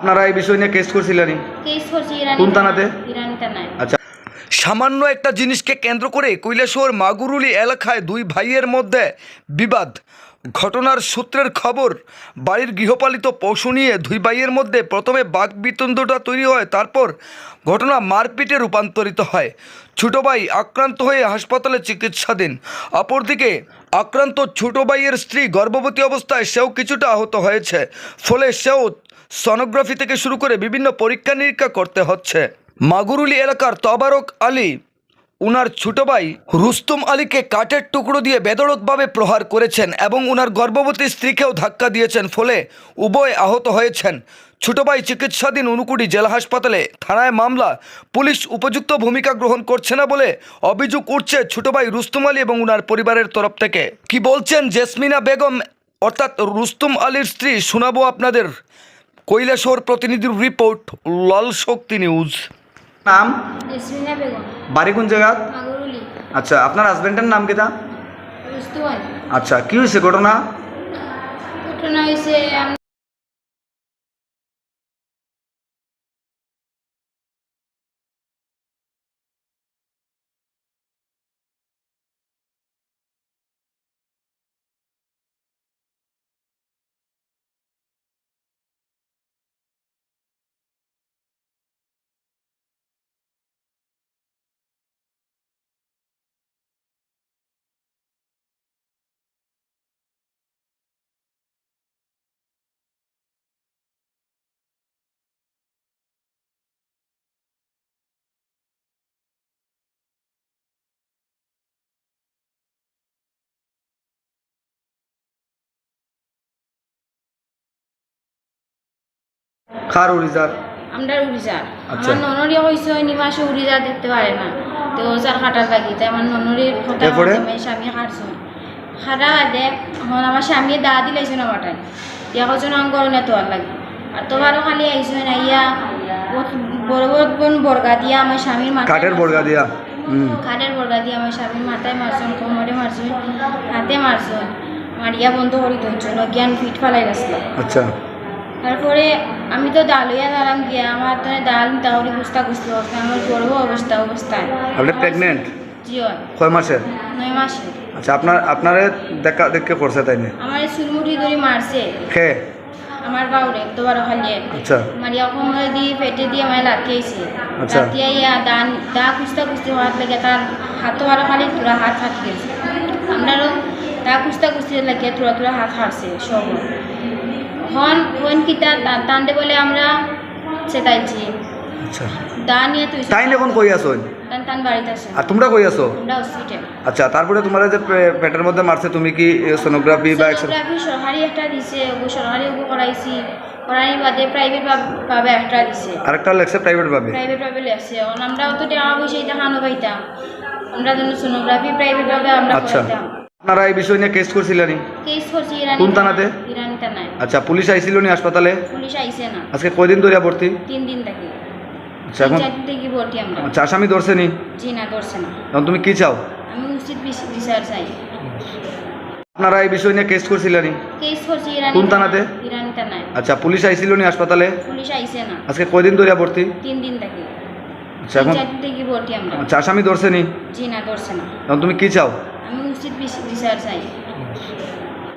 আপনারা এই বিষয় নিয়ে কেস করছিলেন কেস করছি ইরানি কোন থানাতে? ইরানি থানায় আচ্ছা। সামান্য একটা জিনিসকে কেন্দ্র করে কৈলাসহর মাগুরুলি এলাকায় দুই ভাইয়ের মধ্যে বিবাদ। ঘটনার সূত্রের খবর বাড়ির গৃহপালিত পশু নিয়ে দুই ভাইয়ের মধ্যে প্রথমে বাঘ বিতণ্ডটা তৈরি হয় তারপর ঘটনা মারপিটে রূপান্তরিত হয়। ছোট ভাই আক্রান্ত হয়ে হাসপাতালে চিকিৎসাধীন। অপরদিকে আক্রান্ত ছোট ভাইয়ের স্ত্রী গর্ভবতী অবস্থায় সেও কিছুটা আহত হয়েছে ফলে সেও সনোগ্রাফি থেকে শুরু করে বিভিন্ন পরীক্ষা নিরীক্ষা করতে হচ্ছে। মাগুরুলি এলাকার তবারক আলী, উনার ছোট ভাই রুস্তম আলীকে কাঠের টুকরো দিয়ে বেদরকভাবে প্রহার করেছেন এবং উনার গর্ভবতী স্ত্রীকেও ধাক্কা দিয়েছেন, ফলে উভয় আহত হয়েছেন। ছোট ভাই চিকিৎসাধীন উনুকুড়ি জেলা হাসপাতালে থানায় মামলা, পুলিশ উপযুক্ত ভূমিকা গ্রহণ করছে না বলে অভিযোগ উঠছে ছোট ভাই রুস্তম আলী এবং উনার পরিবারের তরফ থেকে। কি বলছেন জেসমিনা বেগম? অর্থাৎ রুস্তম আলীর স্ত্রী, শোনাবো আপনাদের। কৈলাসহর প্রতিনিধির রিপোর্ট লাল শক্তি নিউজ নাম? বাড়ি কোন জায়গা? আচ্ছা আপনার হাজবেন্ডের নাম কেটা আচ্ছা কি হয়েছে ঘটনা? ঘটনা হয়েছে খার উড়িজার আমরা উড়িষ্যার আচ্ছা। আমার ননরি হয়েছে নিমাসে উড়িষ্যা দেখতে পারে না। তো স্যার খাটার লাগি তাই আমার ননরির কথা স্বামী হারছো খাটা বাদে এখন আমার স্বামী দা দিলাইছে না বাটায় দিয়া কজন আঙ্গর না তোয়ার লাগি। আর তোমারও খালি আইসো না ইয়া বড় বড় বোন বর্গা দিয়া আমার স্বামীর মাথায় কাঠের। বর্গা দিয়া? কাঠের বর্গা দিয়ে আমার স্বামীর মাথায় মারছুন কোমরে মারছুন হাতে মারছুন মারিয়া বন্ধ করে ধরছুন জ্ঞান ফিট ফালাই রাখছিল আচ্ছা। তারপরে আমি তো ডাল হইয়া দাঁড়াম গিয়া আমার তো ডাল তাহলে গুস্তা গুস্তি অবস্থা আমার গর্ভ অবস্থা অবস্থায় আপনি প্রেগনেন্ট জিও কয় মাসের? নয় মাসে আচ্ছা আপনার আপনারে দেখা দেখে করছে তাই না আমার চুলমুঠি ধরে মারছে। খে আমার বাউরে দুবার খালিয়ে আচ্ছা। মারিয়া সময় দিয়ে পেটে দিয়ে আমার লাথিয়েছে। আচ্ছা। লাথিয়াইয়া দান দা কুস্তা কুস্তি হওয়ার লাগে তার হাতও আরও খালি তোরা হাত ফাটি গেছে। আপনারও দা কুস্তা কুস্তি লাগে তোরা তোরা হাত হারছে সব। হন হন কিতা তান্ডে বলে আমরা সেটাইছি আচ্ছা। দা নিয়ে তুই তাই এখন কই আছো? তান তান বাড়িতে আসে আর তোমরা কই আছো? আমরা হসপিটাল আচ্ছা তারপরে তোমার যে পেটের মধ্যে মারছে তুমি কি সোনোগ্রাফি বা সোনোগ্রাফি সরকারি একটা দিছে ওগো সরকারি ওগো করাইছি। করাই বাদে প্রাইভেট ভাবে একটা দিছে। আরেকটা লেগছে প্রাইভেট ভাবে? প্রাইভেট ভাবে লেগছে আমরাও তো টাকা পয়সা এটা খানো পাইতাম। আমরা যেন সোনোগ্রাফি প্রাইভেট ভাবে আমরা আচ্ছা। করাইতাম। আপনারা এই বিষয় নিয়ে কেস করছিলেন কেস করছি ইরানি কোন থানাতে? ইরানি থানায় আচ্ছা পুলিশ আইছিল নি হাসপাতালে? পুলিশ আইছে না। আজকে কয়দিন ধরে ভর্তি? তিন দিন থাকি। আচ্ছা এখন? থেকে ভর্তি আমরা। আচ্ছা আসামি ধরছে নি জি না ধরছে না। এখন তুমি কি চাও? আমি উচিত বিচার চাই। আপনারা এই বিষয় নিয়ে কেস করছিলেন কেস করছি ইরানি কোন থানাতে? ইরানি থানায় আচ্ছা পুলিশ আইছিল নি হাসপাতালে? পুলিশ আইছে না। আজকে কয়দিন ধরে ভর্তি? তিন দিন থাকি। আচ্ছা এখন? থেকে ভর্তি আমরা। আচ্ছা আসামি ধরছে নি জি না ধরছে না। এখন তুমি কি চাও? अनुसूचित रिसर्च